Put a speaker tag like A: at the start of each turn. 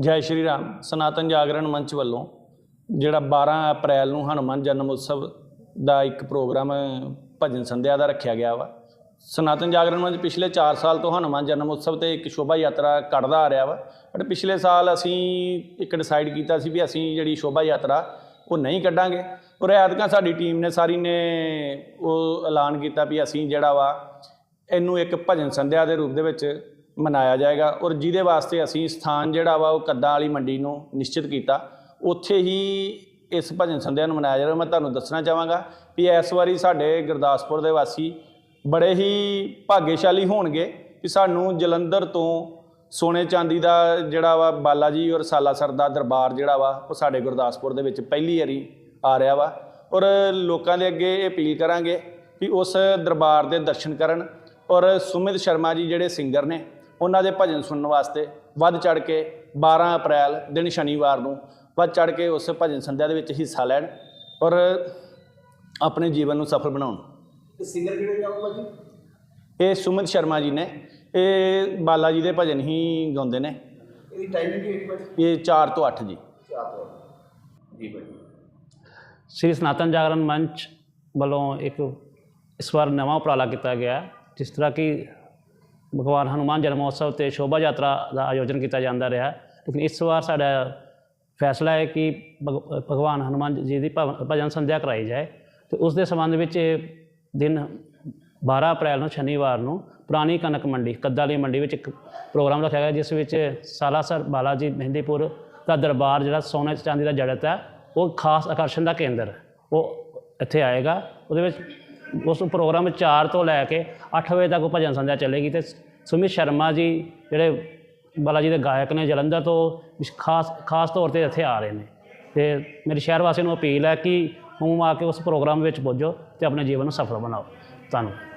A: ਜੈ ਸ਼੍ਰੀ ਰਾਮ, ਸਨਾਤਨ ਜਾਗਰਣ ਮੰਚ ਵੱਲੋਂ ਜਿਹੜਾ 12 ਅਪ੍ਰੈਲ ਨੂੰ ਹਨੂੰਮਾਨ ਜਨਮ ਉਤਸਵ ਦਾ ਇੱਕ ਪ੍ਰੋਗਰਾਮ, ਭਜਨ ਸੰਧਿਆ ਦਾ ਰੱਖਿਆ ਗਿਆ ਵਾ। ਸਨਾਤਨ ਜਾਗਰਣ ਮੰਚ ਪਿਛਲੇ 4 ਸਾਲ ਤੋਂ ਹਨੂੰਮਾਨ ਜਨਮ ਉਤਸਵ ਤੇ ਇੱਕ ਸ਼ੋਭਾ ਯਾਤਰਾ ਕੱਢਦਾ ਆ ਰਿਹਾ ਵਾ। ਬਟ ਪਿਛਲੇ ਸਾਲ ਅਸੀਂ ਇੱਕ ਡਿਸਾਈਡ ਕੀਤਾ ਸੀ ਵੀ ਅਸੀਂ ਜਿਹੜੀ ਸ਼ੋਭਾ ਯਾਤਰਾ ਉਹ ਨਹੀਂ ਕੱਢਾਂਗੇ। ਔਰ ਐਤਕਾਂ ਸਾਡੀ ਟੀਮ ਨੇ ਸਾਰੀ ਨੇ ਉਹ ਐਲਾਨ ਕੀਤਾ ਵੀ ਅਸੀਂ ਜਿਹੜਾ ਵਾ, ਇਹਨੂੰ ਇੱਕ ਭਜਨ ਸੰਧਿਆ ਦੇ ਰੂਪ ਦੇ ਵਿੱਚ ਮਨਾਇਆ ਜਾਏਗਾ ਔਰ ਜਿਹਦੇ ਵਾਸਤੇ ਅਸੀਂ ਸਥਾਨ ਜਿਹੜਾ ਵਾ ਉਹ ਕੱਦਾਂ ਵਾਲੀ ਮੰਡੀ ਨੂੰ ਨਿਸ਼ਚਿਤ ਕੀਤਾ, ਉੱਥੇ ਹੀ ਇਸ ਭਜਨ ਸੰਧਿਆ ਨੂੰ ਮਨਾਇਆ ਜਾਏਗਾ। ਮੈਂ ਤੁਹਾਨੂੰ ਦੱਸਣਾ ਚਾਹਾਂਗਾ ਵੀ ਇਸ ਵਾਰੀ ਸਾਡੇ ਗੁਰਦਾਸਪੁਰ ਦੇ ਵਾਸੀ ਬੜੇ ਹੀ ਭਾਗੇਸ਼ਾਲੀ ਹੋਣਗੇ ਕਿ ਸਾਨੂੰ ਜਲੰਧਰ ਤੋਂ ਸੋਨੇ ਚਾਂਦੀ ਦਾ ਜਿਹੜਾ ਵਾ ਬਾਲਾ ਜੀ ਔਰ ਸਾਲਾਸਰ ਦਾ ਦਰਬਾਰ ਜਿਹੜਾ ਵਾ ਉਹ ਸਾਡੇ ਗੁਰਦਾਸਪੁਰ ਦੇ ਵਿੱਚ ਪਹਿਲੀ ਵਾਰੀ ਆ ਰਿਹਾ ਵਾ ਔਰ ਲੋਕਾਂ ਦੇ ਅੱਗੇ ਇਹ ਅਪੀਲ ਕਰਾਂਗੇ ਵੀ ਉਸ ਦਰਬਾਰ ਦੇ ਦਰਸ਼ਨ ਕਰਨ ਔਰ ਸੁਮਿਤ ਸ਼ਰਮਾ ਜੀ ਜਿਹੜੇ ਸਿੰਗਰ ਨੇ ਉਹਨਾਂ ਦੇ ਭਜਨ ਸੁਣਨ ਵਾਸਤੇ ਵੱਧ ਚੜ ਕੇ 12 ਅਪ੍ਰੈਲ ਦਿਨ ਸ਼ਨੀਵਾਰ ਨੂੰ ਵੱਧ ਚੜ ਕੇ ਉਸ ਭਜਨ ਸੰਧਿਆ ਦੇ ਵਿੱਚ ਹਿੱਸਾ ਲੈਣ ਔਰ ਆਪਣੇ ਜੀਵਨ ਨੂੰ ਸਫਲ ਬਣਾਉਣ।
B: ਤੇ ਸਿੰਗਰ ਕਿਹੜੇ ਨੇ ਆਉਂਦਾ ਜੀ?
A: ਇਹ ਸੁਮਿਤ ਸ਼ਰਮਾ ਜੀ ਨੇ। ਇਹ ਬਾਲਾ ਜੀ ਦੇ ਭਜਨ ਹੀ ਗਾਉਂਦੇ ਨੇ।
B: ਇਹਦੀ ਟਾਈਮਿੰਗ ਕੀ ਹੈ
A: ਇਹ 4 ਤੋਂ 8 ਜੀ।
B: ਚਾਰ ਤੋਂ ਜੀ ਭਾਜੀ
C: ਸ੍ਰੀ ਸਨਾਤਨ ਜਾਗਰਣ ਮੰਚ ਵੱਲੋਂ ਇੱਕ ਇਸ ਵਾਰ ਨਵਾਂ ਉਪਰਾਲਾ ਕੀਤਾ ਗਿਆ ਜਿਸ ਤਰ੍ਹਾਂ ਕਿ ਭਗਵਾਨ ਹਨੂਮਾਨ ਜਨਮ ਉਤਸਵ ਤੇ ਸ਼ੋਭਾ ਯਾਤਰਾ ਦਾ ਆਯੋਜਨ ਕੀਤਾ ਜਾਂਦਾ ਰਿਹਾ ਲੇਕਿਨ ਇਸ ਵਾਰ ਸਾਡਾ ਫੈਸਲਾ ਹੈ ਕਿ ਭਗ- ਭਗਵਾਨ ਹਨੂਮਾਨ ਜੀ ਦੀ ਭਵ- ਭਜਨ ਸੰਧਿਆ ਕਰਾਈ ਜਾਏ ਤੇ ਉਸ ਦੇ ਸੰਬੰਧ ਵਿੱਚ ਦਿਨ 12 ਅਪ੍ਰੈਲ ਨੂੰ ਸ਼ਨੀਵਾਰ ਨੂੰ ਪੁਰਾਣੀ ਕਣਕ ਮੰਡੀ ਕੱਦਾਲੀ ਮੰਡੀ ਵਿੱਚ ਇੱਕ ਪ੍ਰੋਗਰਾਮ ਰੱਖਿਆ ਗਿਆ, ਜਿਸ ਵਿੱਚ ਸਾਲਾਸਰ ਬਾਲਾਜੀ ਮਹਿੰਦੀਪੁਰ ਦਾ ਦਰਬਾਰ, ਜਿਹੜਾ ਸੋਨੇ ਚਾਂਦੀ ਦਾ ਜੜਤ ਹੈ, ਉਹ ਖਾਸ ਆਕਰਸ਼ਣ ਦਾ ਕੇਂਦਰ ਉਹ ਇੱਥੇ ਆਏਗਾ, ਉਹਦੇ ਵਿੱਚ ਉਸ ਪ੍ਰੋਗਰਾਮ 4 ਤੋਂ ਲੈ ਕੇ 8 ਵਜੇ ਤੱਕ ਉਹ ਭਜਨ ਸੰਧਿਆ ਚੱਲੇਗੀ ਤੇ ਸੁਮਿਤ ਸ਼ਰਮਾ ਜੀ ਜਿਹੜੇ ਬਾਲਾ ਜੀ ਦੇ ਗਾਇਕ ਨੇ, ਜਲੰਧਰ ਤੋਂ ਖਾਸ ਖਾਸ ਤੌਰ ਤੇ ਇੱਥੇ ਆ ਰਹੇ ਨੇ। ਤੇ ਮੇਰੇ ਸ਼ਹਿਰ ਵਾਸੀਆਂ ਨੂੰ ਅਪੀਲ ਹੈ ਕਿ ਹੂੰ ਆ ਕੇ ਉਸ ਪ੍ਰੋਗਰਾਮ ਵਿੱਚ ਪੁੱਜੋ ਤੇ ਆਪਣੇ ਜੀਵਨ ਨੂੰ ਸਫਲ ਬਣਾਓ। ਧੰਨਵਾਦ।